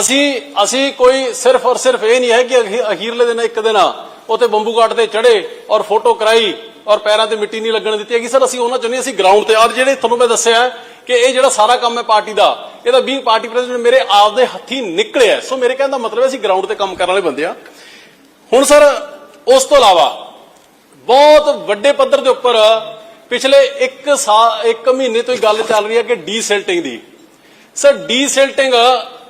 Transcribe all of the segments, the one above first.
ਅਸੀਂ ਅਸੀਂ ਕੋਈ ਸਿਰਫ ਔਰ ਸਿਰਫ ਇਹ ਨਹੀਂ ਹੈ ਕਿ ਅਖੀਰਲੇ ਦਿਨ ਇੱਕ ਦਿਨ ਉਤੇ ਬੰਬੂ ਘਾਟ ਤੇ ਚੜੇ ਔਰ ਫੋਟੋ ਕਰਾਈ ਔਰ ਪੈਰਾਂ ਤੇ ਮਿੱਟੀ ਨਹੀਂ ਲੱਗਣ ਦਿੱਤੀ ਹੈਗੀ। ਸਰ, ਅਸੀਂ ਉਹਨਾਂ ਚੋਂ ਨਹੀਂ ਅਸੀਂ ਗਰਾਊਂਡ ਤੇ। ਅੱਜ ਜਿਹੜੇ ਤੁਹਾਨੂੰ ਮੈਂ ਦੱਸਿਆ ਕਿ ਇਹ ਜਿਹੜਾ ਸਾਰਾ ਕੰਮ ਹੈ ਪਾਰਟੀ ਦਾ, ਇਹਦਾ ਬੀਂਗ ਪਾਰਟੀ ਪ੍ਰੈਜ਼ੀਡੈਂਟ ਮੇਰੇ ਆਪ ਦੇ ਹੱਥੀ ਨਿਕਲਿਆ ਸੋ ਮੇਰੇ ਕਹਿਣ ਦਾ ਮਤਲਬ ਅਸੀਂ ਗਰਾਊਂਡ ਤੇ ਕੰਮ ਕਰਨ ਵਾਲੇ ਬੰਦੇ ਆ। ਹੁਣ ਸਰ, ਉਸ ਤੋਂ ਇਲਾਵਾ ਬਹੁਤ ਵੱਡੇ ਪੱਧਰ ਦੇ ਉੱਪਰ ਪਿਛਲੇ 1 ਸਾਲ 1 ਮਹੀਨੇ ਤੋਂ ਹੀ ਗੱਲ ਚੱਲ ਰਹੀ ਹੈ ਕਿ ਡੀਸਿਲਟਿੰਗ ਦੀ। ਸਰ ਡੀਸਿਲਟਿੰਗ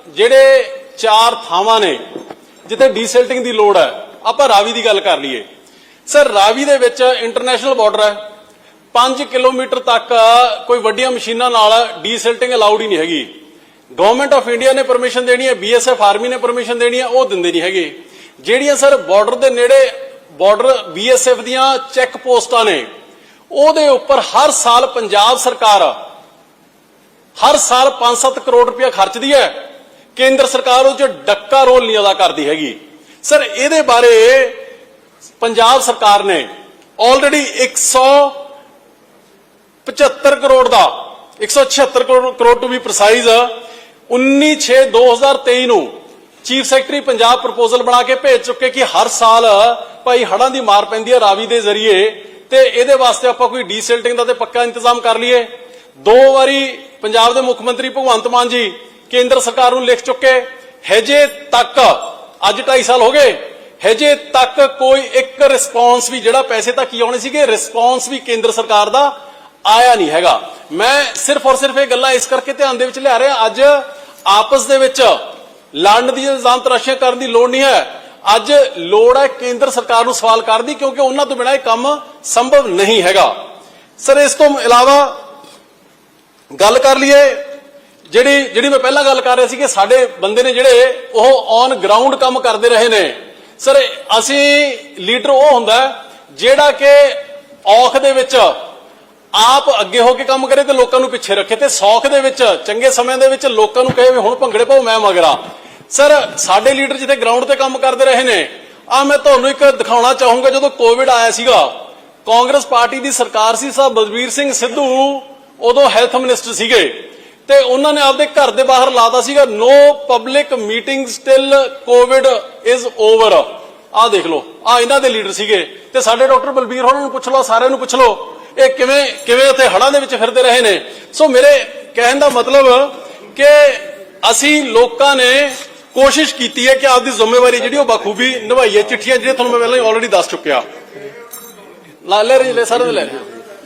ਜਿਹੜੇ ਚਾਰ ਥਾਵਾਂ ਨੇ, ਜਿੱਥੇ ਡੀਸਿਲਟਿੰਗ ਦੀ ਲੋੜ ਹੈ, ਆਪਾਂ ਰਾਵੀ ਦੀ ਗੱਲ ਕਰ ਲਈਏ। ਸਰ, ਰਾਵੀ ਦੇ ਵਿੱਚ ਇੰਟਰਨੈਸ਼ਨਲ ਬਾਰਡਰ ਹੈ। 5 ਕਿਲੋਮੀਟਰ ਤੱਕ ਕੋਈ ਵੱਡੀਆਂ ਮਸ਼ੀਨਾਂ ਨਾਲ ਡੀਸਿਲਟਿੰਗ ਅਲਾਉਡ ਹੀ ਨਹੀਂ ਹੈਗੀ। ਗਵਰਨਮੈਂਟ ਆਫ ਇੰਡੀਆ ਨੇ ਪਰਮਿਸ਼ਨ ਦੇਣੀ ਹੈ ਬੀਐਸਐਫ ਆਰਮੀ ਨੇ ਪਰਮਿਸ਼ਨ ਦੇਣੀ ਹੈ, ਉਹ ਦਿੰਦੇ ਨਹੀਂ ਹੈਗੇ। ਜਿਹੜੀਆਂ ਸਰ ਬਾਰਡਰ ਦੇ ਨੇੜੇ ਬਾਰਡਰ ਬੀਐਸਐਫ ਦੀਆਂ ਚੈੱਕ ਪੋਸਟਾਂ ਨੇ, ਉਹਦੇ ਉੱਪਰ ਹਰ ਸਾਲ ਪੰਜਾਬ ਸਰਕਾਰ ਹਰ ਸਾਲ 5-7 ਕਰੋੜ ਰੁਪਇਆ ਖਰਚਦੀ ਹੈ। ਕੇਂਦਰ ਸਰਕਾਰ ਉਹ ਚ ਡੱਕਾ ਰੋਲ ਨਹੀਂ ਅਦਾ ਕਰਦੀ ਹੈਗੀ। ਸਰ, ਇਹਦੇ ਬਾਰੇ ਪੰਜਾਬ ਸਰਕਾਰ ਨੇ ਆਲਰੇਡੀ 175 ਕਰੋੜ ਦਾ 176 crore crore to be precise 19/6/2023 ਨੂੰ ਚੀਫ ਸੈਕਟਰੀ ਪੰਜਾਬ ਪ੍ਰਪੋਜ਼ਲ ਬਣਾ ਕੇ ਭੇਜ ਚੁੱਕੇ ਕਿ ਹਰ ਸਾਲ ਭਾਈ ਹੜਾਂ ਦੀ ਮਾਰ ਪੈਂਦੀ ਹੈ ਰਾਵੀ ਦੇ ਜ਼ਰੀਏ ਤੇ ਇਹਦੇ ਵਾਸਤੇ ਆਪਾਂ ਕੋਈ ਡੀਸਿਲਟਿੰਗ ਦਾ ਤੇ ਪੱਕਾ ਇੰਤਜ਼ਾਮ ਕਰ ਲਈਏ। ਦੋ ਵਾਰੀ ਪੰਜਾਬ ਦੇ ਮੁੱਖ ਮੰਤਰੀ ਭਗਵੰਤ ਮਾਨ ਜੀ ਕੇਂਦਰ ਸਰਕਾਰ ਨੂੰ ਲਿਖ ਚੁੱਕੇ, ਹਜੇ ਤੱਕ, ਅੱਜ 2.5 ਸਾਲ ਹੋ ਗਏ, ਹਜੇ ਤੱਕ ਕੋਈ ਇੱਕ ਰਿਸਪੌਂਸ ਵੀ, ਜਿਹੜਾ ਪੈਸੇ ਤੱਕ ਹੀ ਆਉਣੇ ਸੀਗੇ ਰਿਸਪੌਂਸ ਵੀ ਕੇਂਦਰ ਸਰਕਾਰ ਦਾ ਆਇਆ ਨਹੀਂ ਹੈਗਾ। ਮੈਂ ਸਿਰਫ ਔਰ ਸਿਰਫ ਇਹ ਗੱਲਾਂ ਇਸ ਕਰਕੇ ਧਿਆਨ ਦੇ ਵਿੱਚ ਲਿਆ ਰਿਹਾ, ਅੱਜ ਆਪਸ ਦੇ ਵਿੱਚ ਲੜਨ ਦੀ ਇਲਜ਼ਾਮ ਤਰਾਸ਼ੀਆਂ ਕਰਨ ਦੀ ਲੋੜ ਨਹੀਂ ਹੈ। ਅੱਜ ਲੋੜ ਹੈ ਕੇਂਦਰ ਸਰਕਾਰ ਨੂੰ ਸਵਾਲ ਕਰਨ ਦੀ, ਕਿਉਂਕਿ ਉਹਨਾਂ ਤੋਂ ਬਿਨਾਂ ਇਹ ਕੰਮ ਸੰਭਵ ਨਹੀਂ ਹੈਗਾ। ਸਰ, ਇਸ ਤੋਂ ਇਲਾਵਾ ਗੱਲ ਕਰ ਲਈਏ ਜਿਹੜੀ ਜਿਹੜੀ ਮੈਂ ਪਹਿਲਾਂ ਗੱਲ ਕਰ ਰਿਹਾ ਸੀ ਕਿ ਸਾਡੇ ਬੰਦੇ ਨੇ ਜਿਹੜੇ ਉਹ ਔਨ ਗਰਾਊਂਡ ਕੰਮ ਕਰਦੇ ਰਹੇ ਨੇ। ਸਰ ਅਸੀਂ ਲੀਡਰ ਉਹ ਹੁੰਦਾ ਜਿਹੜਾ ਕਿ ਔਖ ਦੇ ਵਿੱਚ ਆਪ ਅੱਗੇ ਹੋ ਕੇ ਕੰਮ ਕਰੇ ਤੇ ਲੋਕਾਂ ਨੂੰ ਪਿੱਛੇ ਰੱਖੇ ਤੇ ਸੌਖ ਦੇ ਵਿੱਚ, ਚੰਗੇ ਸਮੇਂ ਦੇ ਵਿੱਚ ਲੋਕਾਂ ਨੂੰ ਕਹੇ ਵੀ ਹੁਣ ਭੰਗੜੇ ਪਾਓ, ਮੈਂ ਮਗਰਾ ਸਰ ਸਾਡੇ ਲੀਡਰ ਜਿੱਥੇ ਗਰਾਊਂਡ ਤੇ ਕੰਮ ਕਰਦੇ ਰਹੇ ਨੇ, ਆ ਮੈਂ ਤੁਹਾਨੂੰ ਇੱਕ ਦਿਖਾਉਣਾ ਚਾਹੂੰਗਾ, ਜਦੋਂ ਕੋਵਿਡ ਆਇਆ ਸੀਗਾ, ਕਾਂਗਰਸ ਪਾਰਟੀ ਦੀ ਸਰਕਾਰ ਸੀ ਸਾਹਿਬ ਬਲਬੀਰ ਸਿੰਘ ਸਿੱਧੂ, ਉਦੋਂ ਹੈਲਥ ਮਿਨਿਸਟਰ ਸੀਗੇ। ਤੇ ਉਹਨਾਂ ਨੇ ਆਪਦੇ ਘਰ ਦੇ ਬਾਹਰ ਲਾਤਾ ਸੀਗਾ no public meeting still Covid is over ਆਹ ਦੇਖ ਲਓ ਆ ਇਹਨਾਂ ਦੇ ਲੀਡਰ ਸੀਗੇ। ਤੇ ਸਾਡੇ ਡਾਕਟਰ ਬਲਬੀਰ ਹੋਰਾਂ ਨੂੰ ਪੁੱਛ ਲਓ, ਸਾਰਿਆਂ ਨੂੰ ਪੁੱਛ ਲਓ, ਇਹ ਕਿਵੇਂ ਕਿਵੇਂ ਉੱਥੇ ਹੜਾਂ ਦੇ ਵਿੱਚ ਫਿਰਦੇ ਰਹੇ ਨੇ? ਸੋ ਮੇਰੇ ਕਹਿਣ ਦਾ ਮਤਲਬ ਕਿ ਅਸੀਂ ਲੋਕਾਂ ਨੇ ਕੋਸ਼ਿਸ਼ ਕੀਤੀ ਹੈ ਕਿ ਆਪਦੀ ਜ਼ਿੰਮੇਵਾਰੀ ਜਿਹੜੀ ਉਹ ਬਖੂਬੀ ਨਿਭਾਈਏ। ਚਿੱਠੀਆਂ ਜਿਹੜੀਆਂ ਤੁਹਾਨੂੰ ਮੈਂ ਪਹਿਲਾਂ ਹੀ ਆਲਰੇਡੀ ਦੱਸ ਚੁੱਕਿਆ। ਲਾ ਲੈ ਰਹੇ ਲੈ ਸਾਰੇ, ਲੈ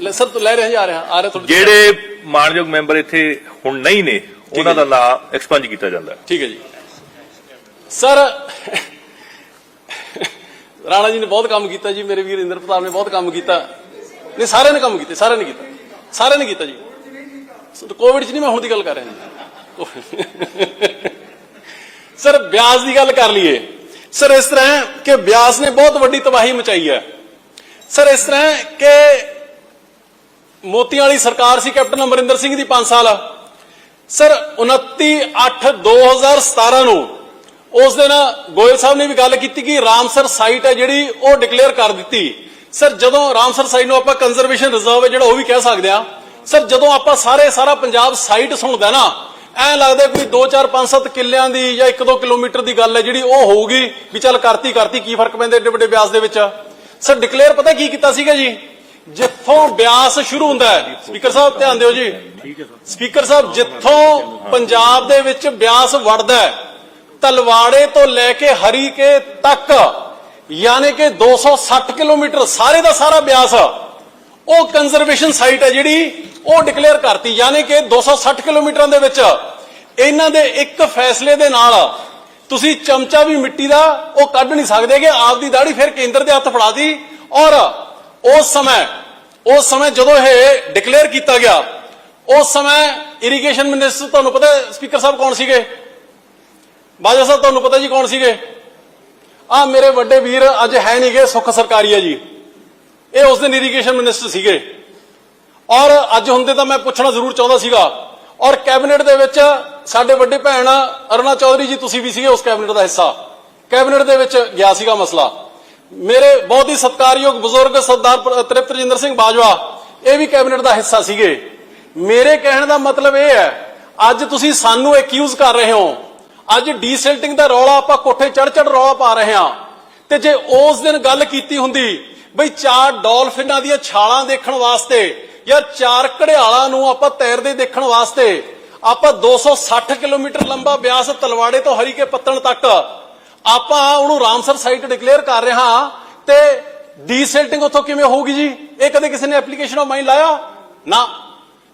ਲੈ ਸਰ ਤੋਂ ਲੈ ਰਹੇ ਜਾ ਰਿਹਾ ਆ ਰਿਹਾ ਜਿਹੜੇ ਮਾਨਯੋਗ ਮੈਂਬਰ ਇੱਥੇ ਹੁਣ ਨਹੀਂ ਨੇ ਉਹਨਾਂ ਦਾ ਨਾਮ ਐਕਸਪੰਜ ਕੀਤਾ ਜਾਂਦਾ ਹੈ। ਠੀਕ ਹੈ ਜੀ। ਸਰ ਰਾਣਾ ਜੀ ਨੇ ਬਹੁਤ ਕੰਮ ਕੀਤਾ ਜੀ ਮੇਰੇ ਵੀਰ ਇੰਦਰ ਪ੍ਰਤਾਪ ਨੇ ਬਹੁਤ ਕੰਮ ਕੀਤਾ। ਨਹੀਂ ਸਾਰਿਆਂ ਨੇ ਕੰਮ ਕੀਤੇ ਸਾਰਿਆਂ ਨੇ ਕੀਤਾ। ਸਾਰਿਆਂ ਨੇ ਕੀਤਾ ਜੀ। ਕੋਵਿਡ 'ਚ ਨਹੀਂ ਮੈਂ ਹੁਣ ਦੀ ਗੱਲ ਕਰ ਰਿਹਾ ਜੀ। ਸਰ ਬਿਆਸ ਦੀ ਗੱਲ ਕਰ ਲਈਏ। ਸਰ ਇਸ ਤਰ੍ਹਾਂ ਕਿ ਬਿਆਸ ਨੇ ਬਹੁਤ ਵੱਡੀ ਤਬਾਹੀ ਮਚਾਈ ਹੈ। ਸਰ ਇਸ ਤਰ੍ਹਾਂ ਕਿ ਮੋਤੀਆਂ ਵਾਲੀ ਸਰਕਾਰ ਸੀ ਕੈਪਟਨ ਅਮਰਿੰਦਰ ਸਿੰਘ ਦੀ 5 ਸਾਲ। ਸਰ 29 8 2017 ਨੂੰ ਉਸ ਦਿਨ ਗੋਇਲ ਸਾਹਿਬ ਨੇ ਵੀ ਗੱਲ ਕੀਤੀ ਕਿ ਰਾਮਸਰ ਸਾਈਟ ਹੈ ਜਿਹੜੀ ਉਹ ਡਿਕਲੇਅਰ ਕਰ ਦਿੱਤੀ। ਸਰ, ਜਦੋਂ ਰਾਮਸਰ ਸਾਈਟ ਨੂੰ ਆਪਾਂ ਕੰਜ਼ਰਵੇਸ਼ਨ ਰਿਜ਼ਰਵ ਹੈ ਜਿਹੜਾ ਉਹ ਵੀ ਕਹਿ ਸਕਦੇ ਆ ਸਰ, ਜਦੋਂ ਆਪਾਂ ਸਾਰੇ ਸਾਰਾ ਪੰਜਾਬ ਸਾਈਟ ਸੁਣਦਾ ਨਾ, ਐ ਲੱਗਦਾ ਕੋਈ 2 4 5 7 ਕਿੱਲਿਆਂ ਦੀ ਜਾਂ 1 2 ਕਿਲੋਮੀਟਰ ਦੀ ਗੱਲ ਹੈ ਜਿਹੜੀ ਉਹ ਹੋਊਗੀ ਵੀ ਚੱਲ ਕਰਤੀ ਕਰਤੀ ਕੀ ਫ਼ਰਕ ਪੈਂਦਾ ਏਡੇ ਵੱਡੇ ਬਿਆਸ ਦੇ ਵਿੱਚ। ਸਰ ਡਿਕਲੇਅਰ ਪਤਾ ਕੀ ਕੀਤਾ ਸੀਗਾ ਜੀ? ਜਿੱਥੋਂ ਬਿਆਸ ਸ਼ੁਰੂ ਹੁੰਦਾ ਹੈ। ਸਪੀਕਰ ਸਾਹਿਬ, ਧਿਆਨ ਦਿਓ ਜੀ। ਸਪੀਕਰ ਸਾਹਿਬ, ਜਿੱਥੋਂ ਪੰਜਾਬ ਦੇ ਵਿੱਚ ਬਿਆਸ ਵੜਦਾ ਹੈ, ਤਲਵਾੜੇ ਤੋਂ ਲੈ ਕੇ ਹਰੀਕੇ ਤੱਕ, ਯਾਨੀ ਕਿ 260 ਕਿਲੋਮੀਟਰ ਸਾਰੇ ਦਾ ਸਾਰਾ ਬਿਆਸ, ਉਹ ਕੰਜ਼ਰਵੇਸ਼ਨ ਸਾਈਟ ਹੈ ਜਿਹੜੀ ਉਹ ਡਿਕਲੇਅਰ ਕਰਤੀ, ਯਾਨੀ ਕਿ 260 ਕਿਲੋਮੀਟਰਾਂ ਦੇ ਵਿੱਚ। ਇਹਨਾਂ ਦੇ ਇੱਕ ਫੈਸਲੇ ਦੇ ਨਾਲ ਤੁਸੀਂ ਚਮਚਾ ਵੀ ਮਿੱਟੀ ਦਾ ਉਹ ਕੱਢ ਨਹੀਂ ਸਕਦੇ ਕਿ ਆਪਦੀ ਦਾੜੀ ਫਿਰ ਕੇਂਦਰ ਦੇ ਹੱਥ ਫੜਾ ਫੜਾਤੀ ਔਰ ਉਸ ਸਮੇਂ ਉਸ ਸਮੇਂ ਜਦੋਂ ਇਹ ਡਿਕਲੇਅਰ ਕੀਤਾ ਗਿਆ, ਉਸ ਸਮੇਂ ਇਰੀਗੇਸ਼ਨ ਮਿਨਿਸਟਰ ਤੁਹਾਨੂੰ ਪਤਾ ਸਪੀਕਰ ਸਾਹਿਬ ਕੌਣ ਸੀਗੇ? ਬਾਜਾ ਸਾਹਿਬ ਤੁਹਾਨੂੰ ਪਤਾ ਜੀ ਕੌਣ ਸੀਗੇ? ਆ ਮੇਰੇ ਵੱਡੇ ਵੀਰ ਅੱਜ ਹੈ ਨਹੀਂਗੇ ਸੁੱਖ ਸਰਕਾਰੀ ਆ ਜੀ। ਇਹ ਉਸ ਦਿਨ ਇਰੀਗੇਸ਼ਨ ਮਿਨਿਸਟਰ ਸੀਗੇ। ਔਰ ਅੱਜ ਹੁੰਦੇ ਤਾਂ ਮੈਂ ਪੁੱਛਣਾ ਜ਼ਰੂਰ ਚਾਹੁੰਦਾ ਸੀਗਾ, ਔਰ ਕੈਬਨਿਟ ਦੇ ਵਿੱਚ ਸਾਡੇ ਵੱਡੇ ਭੈਣ ਅਰੁਣਾ ਚੌਧਰੀ ਜੀ ਤੁਸੀਂ ਵੀ ਸੀਗੇ ਉਸ ਕੈਬਨਿਟ ਦਾ ਹਿੱਸਾ। ਕੈਬਨਿਟ ਦੇ ਵਿੱਚ ਗਿਆ ਸੀਗਾ ਮਸਲਾ। ਮੇਰੇ ਬਹੁਤ ਹੀ ਸਤਿਕਾਰਯੋਗ ਬਜ਼ੁਰਗ ਸਰਦਾਰ ਤ੍ਰਿਪਤ ਰਜਿੰਦਰ ਸਿੰਘ ਬਾਜਵਾ, ਇਹ ਵੀ ਕੈਬਨਿਟ ਦਾ ਹਿੱਸਾ ਸੀਗੇ। ਮੇਰੇ ਕਹਿਣ ਦਾ ਮਤਲਬ ਇਹ ਹੈ, ਅੱਜ ਤੁਸੀਂ ਸਾਨੂੰ ਐਕਿਊਜ਼ ਕਰ ਰਹੇ ਹੋ। ਅੱਜ ਡੀਸਿਲਟਿੰਗ ਦਾ ਰੌਲਾ ਆਪਾਂ ਕੋਠੇ ਚੜ ਚੜ ਰੌਲਾ ਪਾ ਰਹੇ ਹਾਂ। ਤੇ ਜੇ ਉਸ ਦਿਨ ਗੱਲ ਕੀਤੀ ਹੁੰਦੀ, ਬਈ ਚਾਰ ਡਾਲਫਿਨਾਂ ਦੀਆਂ ਛਾਲਾਂ ਦੇਖਣ ਵਾਸਤੇ ਜਾਂ ਚਾਰ ਘੜਿਆਲਾਂ ਨੂੰ ਆਪਾਂ ਤੈਰਦੇ ਦੇਖਣ ਵਾਸਤੇ, ਆਪਾਂ 260 ਕਿਲੋਮੀਟਰ ਲੰਬਾ ਬਿਆਸ ਤਲਵਾੜੇ ਤੋਂ ਹਰੀਕੇ ਪੱਤਣ ਤੱਕ ਆਪਾਂ ਉਹਨੂੰ ਰਾਮਸਰ ਸਾਈਟ ਡਿਕਲੇਅਰ ਕਰ ਰਹੇ ਹਾਂ ਤੇ ਡੀਸਿਲਟਿੰਗ ਉੱਥੋਂ ਕਿਵੇਂ ਹੋਊਗੀ ਜੀ? ਇਹ ਕਦੇ ਕਿਸੇ ਨੇ ਐਪਲੀਕੇਸ਼ਨ ਆਫ ਮਾਈਂਡ ਲਾਇਆ? ਨਾ।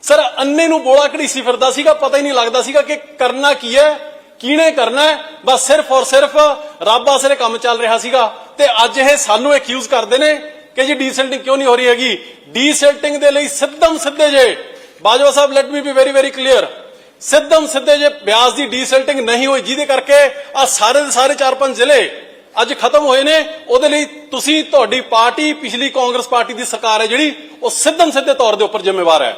ਸਰ, ਅੰਨੇ ਨੂੰ ਬੋਲਾ ਘੜੀਸੀ ਫਿਰਦਾ ਸੀਗਾ, ਪਤਾ ਹੀ ਨਹੀਂ ਲੱਗਦਾ ਸੀਗਾ ਕਿ ਕਰਨਾ ਕੀ ਹੈ, ਕਿਹਨੇ ਕਰਨਾ ਹੈ। ਬਸ ਸਿਰਫ ਔਰ ਸਿਰਫ ਰੱਬ ਆਸਰੇ ਕੰਮ ਚੱਲ ਰਿਹਾ ਸੀਗਾ। ਤੇ ਅੱਜ ਇਹ ਸਾਨੂੰ ਐਕਿਊਜ਼ ਕਰਦੇ ਨੇ ਕਿ ਜੀ ਡੀਸਿਲਟਿੰਗ ਕਿਉਂ ਨਹੀਂ ਹੋ ਰਹੀ ਹੈਗੀ? ਡੀਸੈਲਟਿੰਗ ਦੇ ਲਈ ਸਿੱਧਮ ਸਿੱਧੇ ਜੇ। Bajwa Sahib let me be very very clear ਸਿੱਧਮ ਸਿੱਧੇ ਜੇ ਬਿਆਸ ਦੀ ਡੀਸੈਲਟਿੰਗ ਨਹੀਂ ਹੋਈ, ਜਿਹਦੇ ਕਰਕੇ ਆ ਸਾਰੇ ਦੇ ਸਾਰੇ ਚਾਰ ਪੰਜ ਜ਼ਿਲ੍ਹੇ ਅੱਜ ਖਤਮ ਹੋਏ ਨੇ, ਉਹਦੇ ਲਈ ਤੁਸੀਂ ਤੁਹਾਡੀ ਪਾਰਟੀ, ਪਿਛਲੀ ਕਾਂਗਰਸ ਪਾਰਟੀ ਦੀ ਸਰਕਾਰ ਹੈ ਜਿਹੜੀ, ਉਹ ਸਿੱਧਮ ਸਿੱਧੇ ਤੌਰ ਦੇ ਉੱਪਰ ਜ਼ਿੰਮੇਵਾਰ ਹੈ।